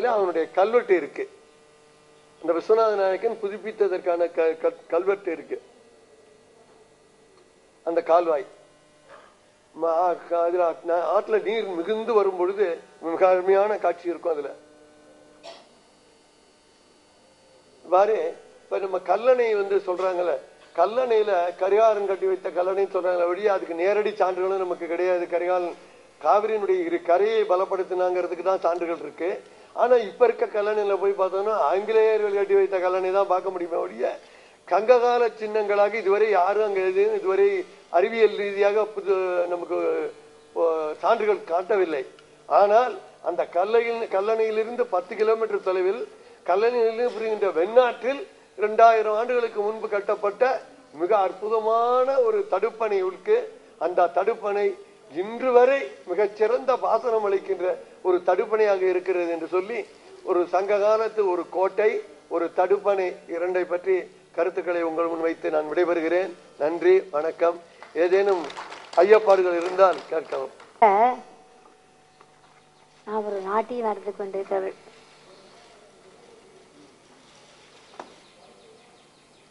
இதுல அவனுடைய கல்வெட்டு இருக்கு. இந்த விஸ்வநாத நாயக்கன் புதுப்பித்ததற்கான கல்வெட்டு இருக்கு. அந்த கால்வாய். ம- அதுல ஆற்றுல நீர் மிகுந்து வரும் பொழுது மிக அருமையான காட்சி இருக்கும் அதுல. பாரு இப்ப நம்ம கல்லணை வந்து சொல்றாங்கல்ல கல்லணையில கரிகாலன் கட்டி வைத்த கல்லணைன்னு சொல்றாங்களே வழியா அதுக்கு நேரடி சான்றுகளும் நமக்கு கிடையாது. கரிகாலன் காவிரியினுடைய இரு கரையை பலப்படுத்தினாங்கிறதுக்கு தான் சான்றுகள் இருக்கு. ஆனா இப்ப இருக்க கல்லணையில போய் பார்த்தோம்னா ஆங்கிலேயர்கள் கட்டி வைத்த கல்லணை தான் பார்க்க முடியுமே ஒழிய கங்ககால சின்னங்களாக இதுவரை யாரும் அங்க எதுவும் இதுவரை அறிவியல் ரீதியாக புது நமக்கு சான்றுகள் காட்டவில்லை. ஆனால் அந்த கல்லையில் கல்லணையிலிருந்து பத்து கிலோமீட்டர் தொலைவில் கல்லணையிலிருந்து புரிகின்ற வெண்ணாற்றில் இரண்டாயிரம் ஆண்டுகளுக்கு முன்பு கட்டப்பட்ட மிக அற்புதமான ஒரு தடுப்பணை இருக்கு அந்த தடுப்பணை இன்று வரை மிகச்சிறந்த பாசனம் அளிக்கின்ற ஒரு தடுப்பணையாக இருக்கிறது என்று சொல்லி ஒரு சங்க காலத்து ஒரு கோட்டை ஒரு தடுப்பணை இரண்டை பற்றி கருத்துக்களை உங்கள் முன் வைத்து நான் விடைபெறுகிறேன். நன்றி வணக்கம். ஏதேனும் ஐயப்பாடுகள் இருந்தால் கேட்கவும். நான் ஒரு நாட்டியம் நடந்து கொண்டிருக்கிறவள்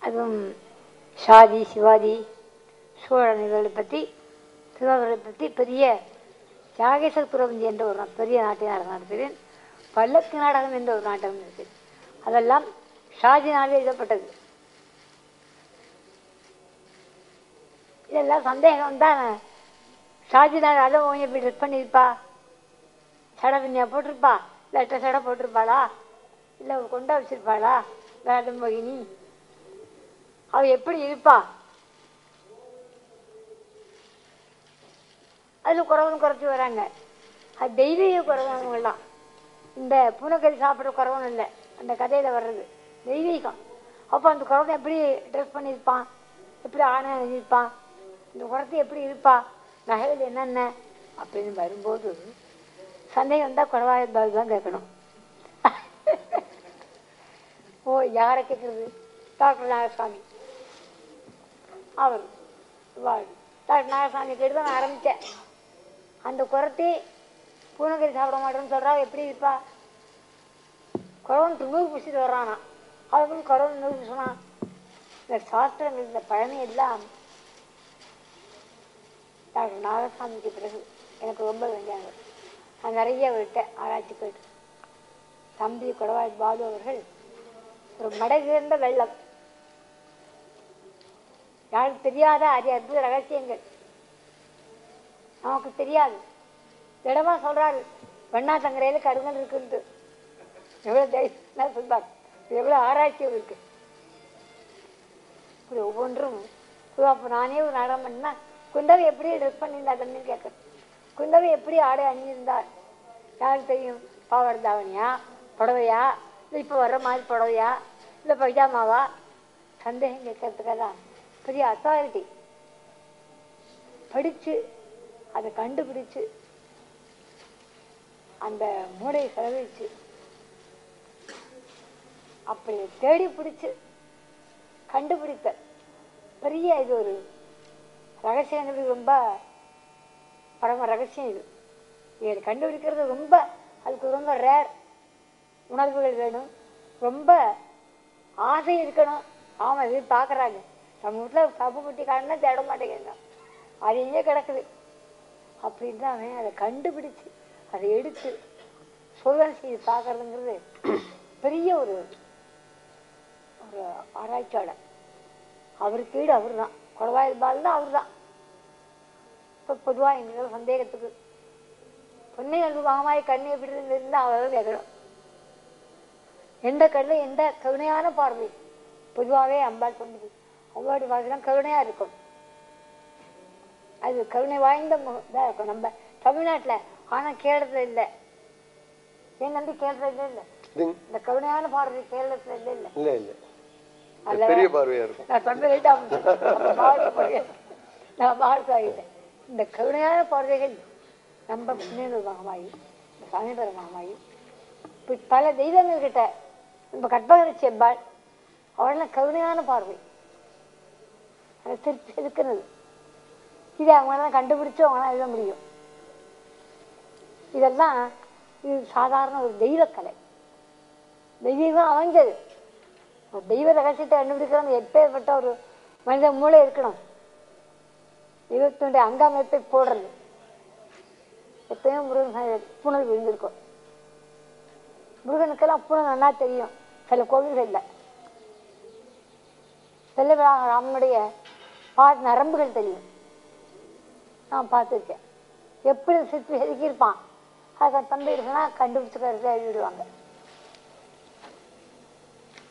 அதுவும் சாதி சிவாஜி சோழன் இவர்களை பற்றி திருவாரூரை பற்றி பெரிய தியாகேச புரபஞ்சி என்ற ஒரு பெரிய நாட்டிய நாடகம் நடத்துகிறேன். பல்லக்கு நாடகம் என்ற ஒரு நாடகம் இருக்கு. அதெல்லாம் ஷாஜினாலே எழுதப்பட்டது. இதெல்லாம் சந்தேகம் தான் ஷாஜினால் அதை ஓன் எப்படி ட்ரெஸ் பண்ணியிருப்பா? சடை பின்னியா போட்டிருப்பா? இல்லை சடை போட்டிருப்பாளா? இல்லை கொண்டா வச்சிருப்பாளா? வேடம் மோகினி. அவள் எப்படி இருப்பா? அதில் குறவன் குறைச்சி வராங்க. அது தெய்வீக குறவனுங்களாம் இந்த பூனைக்கறி சாப்பிட்ற குறவன் இல்லை. அந்த கதையில் வர்றது. தெய்வீகம். அப்போ அந்த குறவன் எப்படி ட்ரெஸ் பண்ணியிருப்பான்? எப்படி ஆணை அணிஞ்சிருப்பான்? இந்த குறத்தை எப்படி இருப்பா? நகைகள் என்னென்ன? அப்படின்னு வரும்போது சந்தேகம் வந்தால் குறவாக இருந்தால் தான் கேட்கணும். ஓ யாரை கேட்குறது? டாக்டர் நாகசாமி அவர். வாழ் டாக்டர் நாகசாமி கேட்டு தான் நான் ஆரம்பித்தேன் அந்த குரத்தி பூனைக்கறி சாப்பிட மாட்டேன்னு சொல்கிறா எப்படி இருப்பா? குறவன் நூறு பிடிச்சிட்டு வர்றானா அவன் குறவன் நூறு சொன்னான் இந்த சாஸ்திரங்கள் இந்த பழமை எல்லாம் டாக்டர் நாகசாமிக்கு பிறகு எனக்கு ரொம்ப வேண்டியாங்க நான் நிறைய அவர்கிட்ட ஆராய்ச்சி போயிட்டு தம்பி குடவாய் பாலு அவர்கள் ஒரு மடகிருந்த வெள்ளம். யாருக்கு தெரியாத அரிய அற்புத ரகசியங்கள். நமக்கு தெரியாது. திடமா சொல்றாரு வெண்ணாத்தங்கரையில கருங்கல் இருக்குன்ட்டு. எவ்வளவு தைரியம் சொல்றாரு எவ்வளவு ஆராய்ச்சியும் இருக்கு. இப்படி ஒவ்வொன்றும் அப்போ நானே ஒரு நாடகம் பண்ணா குந்தவை எப்படி ட்ரெஸ் பண்ணியிருந்தாங்கன்னு கேட்குறேன். குந்தவை எப்படி ஆடை அணிஞ்சிருந்தார் யாருக்கு தெரியும்? பாவர் தாவணியா? புடவையா? இல்லை இப்போ வர்ற மாதிரி புடவையா? இல்லை பைஜாமாவா? சந்தேகம் கேட்கறதுக்கெல்லாம் பெரிய அத்தாரிட்டி படித்து அதை கண்டுபிடிச்சு அந்த மூளையை செலவழிச்சு அப்படி தேடி பிடிச்சு கண்டுபிடித்த பெரிய இது ஒரு ரகசியங்கிறது ரொம்ப பரம ரகசியம் இது. இதை கண்டுபிடிக்கிறது ரொம்ப அதுக்கு ரொம்ப ரேர் உணர்வுகள் வேணும். ரொம்ப ஆசை இருக்கணும். ஆமாம் இது பார்க்குறாங்க நம்ம வீட்டில் சப்பு குட்டி காணுன்னா தேட மாட்டேங்கிறாங்க. அதையே கிடக்குது. அப்படின்னு தான் அவன் அதை கண்டுபிடிச்சு அதை எடுத்து சோதனை செய்து பார்க்கறதுங்கிறது பெரிய ஒரு ஒரு ஆராய்ச்சியாளர். அவருக்கு ஈடு அவர் தான் குடவாயில் பால் தான் அவர் தான் இப்போ பொதுவாக எங்களுக்கு சந்தேகத்துக்கு பொன்னை அன்பு மகமாய் கண்ணை எப்படி இருந்தால் அவர் கேட்கணும் எந்த கடலும் எந்த கருணையான பார்வை? பொதுவாகவே அம்பாள் சொன்னது. அவங்களுடைய பார்வைலாம் கருணையாக இருக்கும். அது கருணை வாய்ந்த இதாக இருக்கும். நம்ம தமிழ்நாட்டில் ஆனால் கேரளத்தில் இல்லை. என் நம்பி கேரளத்தில் இல்லை இந்த கருணையான பார்வை கேரளத்தில் இல்லை இல்லை. இல்ல இல்ல. பெரிய பார்வையா இருக்கும். நான் வாழ்க்கையிட்டேன் இந்த கருணையான பார்வைகள் நம்ம புண்ணியனூர் மகமாயி இந்த சமீபர மகமாயி இப்படி பல நம்ம கற்பகரை செம்பாள் அவளெல்லாம் கருணையான பார்வை. அதை திருப்பி செதுக்குனது இதை அவங்களால கண்டுபிடிச்சு அவங்களாம் எழுத முடியும். இதெல்லாம் இது சாதாரண ஒரு தெய்வக்கலை. தெய்வம் அமைஞ்சது. ஒரு தெய்வ ரகசியத்தை கண்டுபிடிக்கிறவங்க எப்பேற்பட்ட ஒரு மனித மூளை இருக்கணும். தெய்வத்தினுடைய அங்கமைப்பை போடுறது. எத்தனையோ முருகன் புனல் விழுந்திருக்கும். முருகனுக்கெல்லாம் புனல் நல்லா தெரியும். சில கோவில்களில். செல்ல ராமனுடைய பா நரம்புகள் தெரியும். நான் பார்த்துருக்கேன். எப்படி சிற்பி செதுக்கியிருப்பான்? அதை தம்பி இருக்குன்னா கண்டுபிடிச்சிக்கிறது எழுதிடுவாங்க.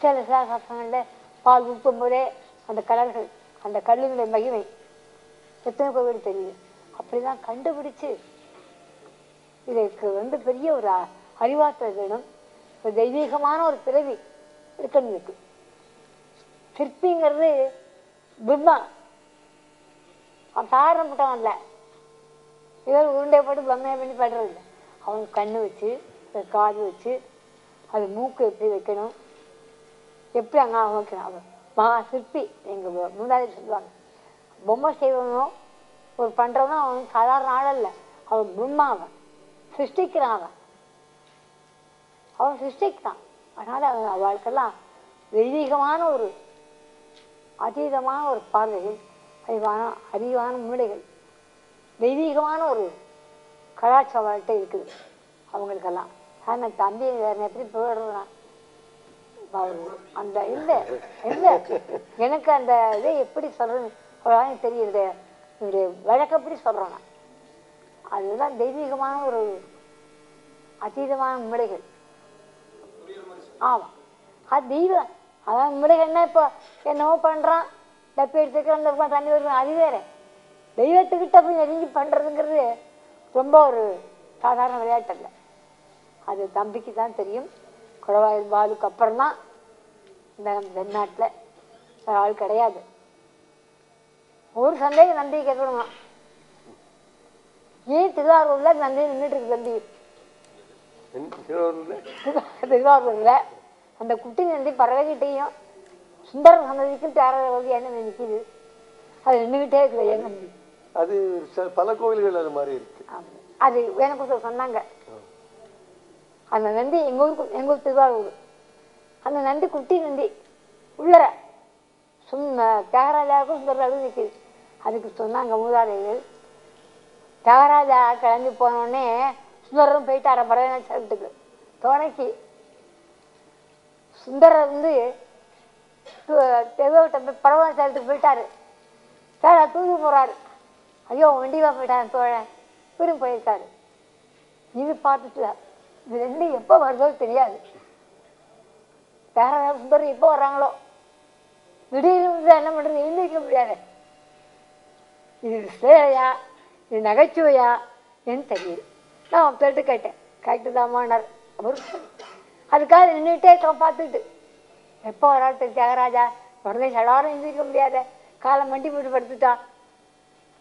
சில சாசனங்களில் பால் ஊக்கும் போதே அந்த கலர்கள் அந்த கல்லுடைய மகிமை எத்தனை கோவில் தெரியுது அப்படிதான் கண்டுபிடிச்சு இதற்கு வந்து பெரிய ஒரு அறிவாற்றல் வேணும். ஒரு தெய்வீகமான ஒரு பிறவி இருக்கணும் இருக்கு சிற்பிங்கிறது பிரம்மா. அவன் சாதாரணப்பட்டவன் இல்லை இவர் உருண்டை போட்டு பொம்மையை பண்ணி படுறது அவன் கண்ணு வச்சு காது வச்சு அது மூக்கு எப்படி வைக்கணும்? எப்படி அங்கே வைக்கணும்? அவன் மகா சிற்பி எங்கள் முன்னாடி சொல்லுவாங்க. பொம்மை செய்வனும் ஒரு பண்ணுறவனும் அவன் சாதாரண ஆள் இல்லை அவன் பிரம்மா அவன். சிருஷ்டிக்கிறான் அவன். அவன் சிருஷ்டிக்கிறான். அதனால் அவன் அவளுக்கெல்லாம் தெய்வீகமான ஒரு அதீதமான ஒரு பார்வைகள் அறிவான அறிவான மூளைகள். தெய்வீகமான ஒரு கலாச்சாரத்தை இருக்குது அவங்களுக்கெல்லாம். ஆனால் தம்பி வேற எப்படி போயிடுறான்? அந்த இல்லை இல்லை. எனக்கு அந்த இதை எப்படி சொல்றது? தெரியுது. இந்த வழக்கப்படி சொல்கிறேன் நான் அதுதான் தெய்வீகமான ஒரு அதீதமான முறைகள். ஆமாம் அது தெய்வம். அதான் முறைகள்னா இப்போ? என்னவோ பண்ணுறான் டப்பி எடுத்துக்கிறான் தண்ணி வருவான் அது வேற. தெய்வத்துக்கிட்ட போய் நெருங்கி பண்ணுறதுங்கிறது ரொம்ப ஒரு சாதாரண விளையாட்டு இல்லை அது தம்பிக்கு தான் தெரியும். குடவாயில் பாலுக்கு அப்புறம் தான் இந்த நம்ம தென்னாட்டில் வேற ஆள் கிடையாது. ஒரு சந்தேகம் நந்தியை கேட்கணுமா? ஏன் திருவாரூரில் நந்தி நின்றுட்டு இருக்கு தம்பி திருவாரூர்ல? அந்த குட்டி நந்தி பறவைகிட்டையும் சுந்தர சந்ததிக்கும் தேர என்ன நிற்கிது அது நின்றுக்கிட்டே இருக்குது என் நந்தி அது பல கோவில்கள் அது மாதிரி இருக்கு. அது எனக்கு சொன்னாங்க. அந்த நந்தி எங்கள் ஊருக்கு எங்கள் ஊர் திருவாரூர். அந்த நந்தி குட்டி நந்தி. உள்ளர. சும்மா தியாகராஜாவுக்கும் சுந்தராவுக்கும் நிற்கிது அதுக்கு சொன்னாங்க மூதாதைகள். தியாகராஜா கிளம்பி போனோடனே சுந்தரம் போயிட்டார பறவை சரத்துக்கு துணைக்கு சுந்தரர் வந்து பறவை சரத்துக்கு போயிட்டாரு. சார் தூங்கி போறாரு. ஐயோ வண்டிவா போயிட்டான் தோழன். இவரும் போயிருக்காரு. இது பார்த்துட்டு இது ரெண்டு எப்போ வருதோ தெரியாது. வேற வேற எப்போ வர்றாங்களோ. திடீர்னு என்ன பண்ணுறது எழுந்திருக்க முடியாது. இது சேவையா இது நகைச்சுவையா என்று தெரியுது நான் அவர்கிட்ட கேட்டேன். கரெக்டு தாமானார் அவர் அதுக்காக நின்றுட்டே பார்த்துட்டு. எப்போ வராட்டு தியாகராஜா உடனே சடாரம் எழுந்திருக்க முடியாத. காலை மண்டி போட்டு படுத்துட்டான்.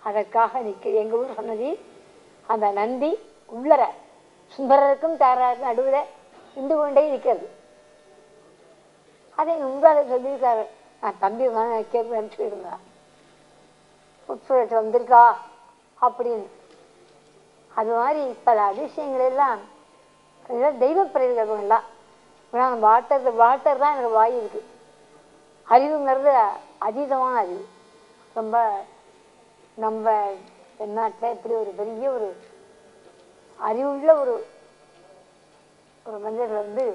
அதற்காக நிற்க எங்கள் ஊர் சொன்னதி அந்த நந்தி உள்ளர சுந்தரருக்கும் தாராருக்கும் நடுவில் நின்று கொண்டே இருக்கிறது. அதை உங்களால் சொல்லியிருக்காரு. நான் தம்பி கேட்க நினச்சிருந்தேன் உட்புறத்து வந்திருக்கா? அப்படின்னு. அது மாதிரி பல அதிசயங்கள் எல்லாம் இதெல்லாம் தெய்வ பிரதிகள்லாம் நான் வாட்டர் வாட்டர் தான் எனக்கு வாய் இருக்கு. அறிவுங்கிறது அதீதமான அறிவு. ரொம்ப நம்ம தென்னாட்டில் இப்படி ஒரு பெரிய ஒரு அறிவுள்ள ஒரு ஒரு மனிதர்கள் வந்து